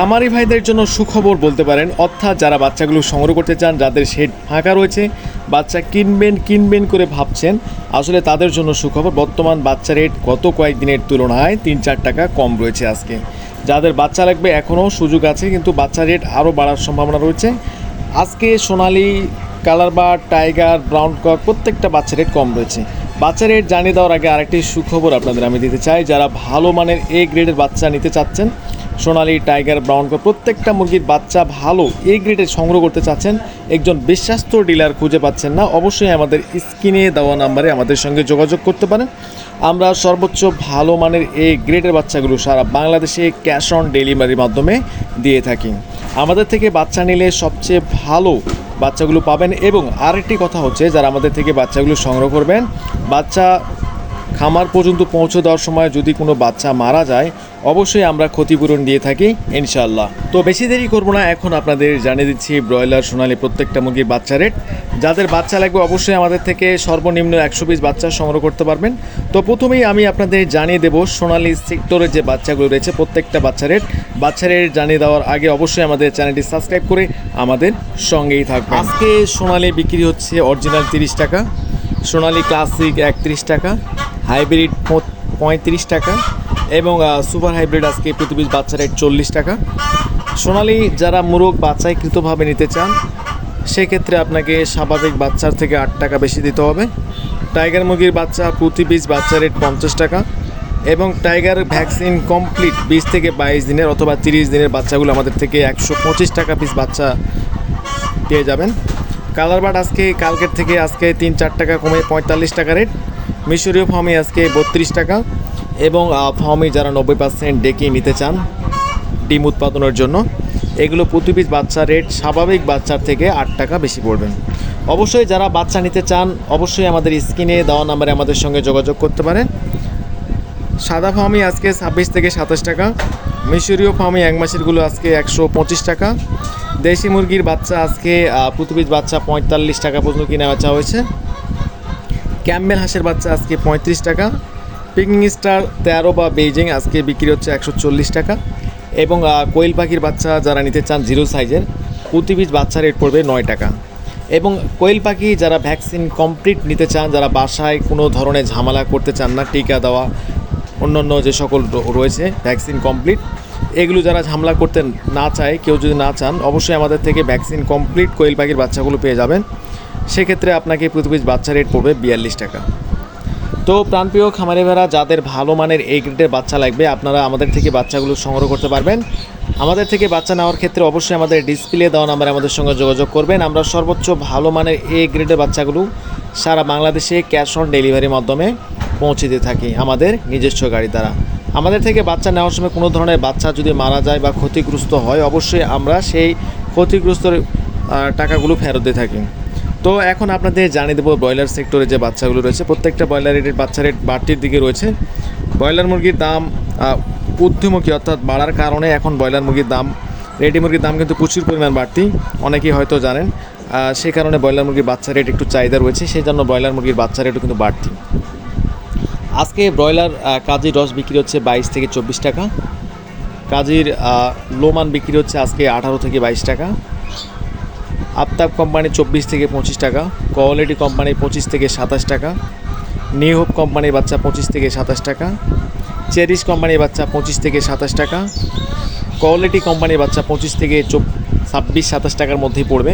খামারি ভাইদের জন্য সুখবর বলতে পারেন, অর্থাৎ যারা বাচ্চাগুলো সংগ্রহ করতে চান, যাদের শেড ফাঁকা রয়েছে, বাচ্চা কিনবেন কিনবেন করে ভাবছেন, আসলে তাদের জন্য সুখবর, বর্তমান বাচ্চা রেট গত কয়েকদিনের তুলনায় তিন চার টাকা কম রয়েছে আজকে। যাদের বাচ্চা লাগবে এখনও সুযোগ আছে, কিন্তু বাচ্চা রেট আরও বাড়ার সম্ভাবনা রয়েছে। আজকে সোনালি colour bar, tiger, brown cock, প্রত্যেকটা বাচ্চা রেট কম রয়েছে। বাচ্চা রেট জানিয়ে দেওয়ার আগে আরেকটি সুখবর আপনাদের আমি দিতে চাই। যারা ভালো মানের এ গ্রেডের বাচ্চা নিতে চাচ্ছেন, সোনালি, টাইগার, ব্রাউন কক, প্রত্যেকটা মুরগির বাচ্চা ভালো এ গ্রেডের সংগ্রহ করতে চাচ্ছেন, একজন বিশ্বাস্ত ডিলার খুঁজে পাচ্ছেন না, অবশ্যই আমাদের স্ক্রিনে দেওয়া নাম্বারে আমাদের সঙ্গে যোগাযোগ করতে পারেন। আমরা সর্বোচ্চ ভালো মানের এ গ্রেডের বাচ্চাগুলো সারা বাংলাদেশে ক্যাশ অন ডেলিভারির মাধ্যমে দিয়ে থাকি। আমাদের থেকে বাচ্চা নিলে সবচেয়ে ভালো বাচ্চাগুলো পাবেন। এবং আরেকটি কথা হচ্ছে যারা আমাদের থেকে বাচ্চাগুলো সংগ্রহ করবেন বাচ্চা খামার পর্যন্ত পৌঁছে দেওয়ার সময় যদি কোনো বাচ্চা মারা যায়, অবশ্যই আমরা ক্ষতিপূরণ দিয়ে থাকি ইনশাল্লাহ তো বেশি দেরি করব না, এখন আপনাদের জানিয়ে দিচ্ছি ব্রয়লার সোনালি প্রত্যেকটা মুরগির বাচ্চা রেট। যাদের বাচ্চা লাগবে, অবশ্যই আমাদের থেকে সর্বনিম্ন একশো পিস বাচ্চা সংগ্রহ করতে পারবেন। তো প্রথমেই আমি আপনাদের জানিয়ে দেবো সোনালি সেক্টরের যে বাচ্চাগুলো রয়েছে, প্রত্যেকটা বাচ্চা রেট। বাচ্চা রেট জানিয়ে দেওয়ার আগে অবশ্যই আমাদের চ্যানেলটি সাবস্ক্রাইব করে আমাদের সঙ্গেই থাকবে আজকে সোনালি বিক্রি হচ্ছে অরিজিনাল তিরিশ টাকা, সোনালি ক্লাসিক একত্রিশ টাকা হাইব্রিড পঁয়ত্রিশ টাকা এবং সুপার হাইব্রিড আজকে পিস বাচ্চা রেট চল্লিশ টাকা। সোনালি যারা মুরগ বাচ্চাইকৃতভাবে নিতে চান, সেক্ষেত্রে আপনাকে স্বাভাবিক বাচ্চার থেকে আট টাকা বেশি দিতে হবে। টাইগার মুরগির বাচ্চা প্রতি পিস বাচ্চা রেট পঞ্চাশ টাকা এবং টাইগার ভ্যাকসিন কমপ্লিট বিশ থেকে বাইশ দিনের অথবা তিরিশ দিনের বাচ্চাগুলো আমাদের থেকে একশো পঁচিশ টাকা পিস বাচ্চা পেয়ে যাবেন। কালার বাট আজকে, কালকের থেকে আজকে তিন চার টাকা কমে পঁয়তাল্লিশ টাকা রেট। মিশরীয় ফার্মে আজকে বত্রিশ টাকা এবং ফার্মে যারা নব্বই পার্সেন্ট ডেকে নিতে চান ডিম উৎপাদনের জন্য, এগুলো প্রতি পিস বাচ্চা রেট স্বাভাবিক বাচ্চার থেকে আট টাকা বেশি পড়বেন অবশ্যই যারা বাচ্চা নিতে চান, অবশ্যই আমাদের স্ক্রিনে দেওয়া নাম্বারে আমাদের সঙ্গে যোগাযোগ করতে পারেন সাদা ফার্মি আজকে ছাব্বিশ থেকে সাতাশ টাকা, মিশরীয় ফার্মি এক মাসেরগুলো আজকে একশো পঁচিশ টাকা। দেশি মুরগির বাচ্চা আজকে প্রতি পিস বাচ্চা পঁয়তাল্লিশ টাকা পর্যন্ত কিনে বেচা হয়েছে। ক্যাম্বেল হাঁসের বাচ্চা আজকে পঁয়ত্রিশ টাকা। পিকিং স্টার তেরো বা বেইজিং আজকে বিক্রি হচ্ছে একশো চল্লিশ টাকা। এবং কোয়েল পাখির বাচ্চা যারা নিতে চান জিরো সাইজের প্রতি পিস বাচ্চা রেট পড়বে নয় টাকা। এবং কোয়েল পাখি যারা ভ্যাকসিন কমপ্লিট নিতে চান, যারা বাসায় কোনো ধরনের ঝামেলা করতে চান না, টিকা দেওয়া, অন্যান্য যে সকল রয়েছে ভ্যাকসিন কমপ্লিট এগুলো যারা ঝামেলা করতে না চায়, কেউ যদি না চান, অবশ্যই আমাদের থেকে ভ্যাকসিন কমপ্লিট কোয়েল পাখির বাচ্চাগুলো পেয়ে যাবেন। সেক্ষেত্রে আপনাকে প্রতি পিস বাচ্চা রেট পড়বে বিয়াল্লিশ টাকা। তো প্রাণপ্রিয় খামারে ভেড়া যাদের ভালো মানের এই গ্রেডের বাচ্চা লাগবে, আপনারা আমাদের থেকে বাচ্চাগুলো সংগ্রহ করতে পারবেন। আমাদের থেকে বাচ্চা নেওয়ার ক্ষেত্রে অবশ্যই আমাদের ডিসপ্লে দেওয়া নাম্বারে আমাদের সঙ্গে যোগাযোগ করবেন। আমরা সর্বোচ্চ ভালো মানের এ গ্রেডের বাচ্চাগুলো সারা বাংলাদেশে ক্যাশ অন ডেলিভারির মাধ্যমে পৌঁছে দিয়ে থাকি আমাদের নিজস্ব গাড়ি দ্বারা। আমাদের থেকে বাচ্চা নেওয়ার সময় কোনো ধরনের বাচ্চা যদি মারা যায় বা ক্ষতিগ্রস্ত হয়, অবশ্যই আমরা সেই ক্ষতিগ্রস্ত টাকাগুলো ফেরত দিয়ে থাকি। তো এখন আপনাদের জানিয়ে দেবো ব্রয়লার সেক্টরে যে বাচ্চাগুলো রয়েছে। প্রত্যেকটা ব্রয়লার রেটের বাচ্চা রেট বাড়তির দিকে রয়েছে। ব্রয়লার মুরগির দাম ঊর্ধ্বমুখী অর্থাৎ বাড়ার কারণে এখন ব্রয়লার মুরগির দাম, রেডি মুরগির দাম কিন্তু প্রচুর পরিমাণ বাড়তি। অনেকেই হয়তো জানেন সেই কারণে ব্রয়লার মুরগির বাচ্চা রেট একটু চাহিদা রয়েছে, সেই জন্য ব্রয়লার মুরগির বাচ্চা রেটও কিন্তু বাড়তি। আজকে ব্রয়লার কাজীর রস বিক্রি হচ্ছে বাইশ থেকে চব্বিশ টাকা। কাজীর লোমান বিক্রি হচ্ছে আজকে আঠারো থেকে বাইশ টাকা। আফতাব কোম্পানি চব্বিশ থেকে পঁচিশ টাকা, কোয়ালিটি কোম্পানি পঁচিশ থেকে সাতাশ টাকা, নিউ হোপ কোম্পানির বাচ্চা পঁচিশ থেকে সাতাশ টাকা, চেরিশ কোম্পানির বাচ্চা পঁচিশ থেকে সাতাশ টাকা, কোয়ালিটি কোম্পানির বাচ্চা পঁচিশ থেকে ছাব্বিশ, সাতাশ টাকার মধ্যেই পড়বে।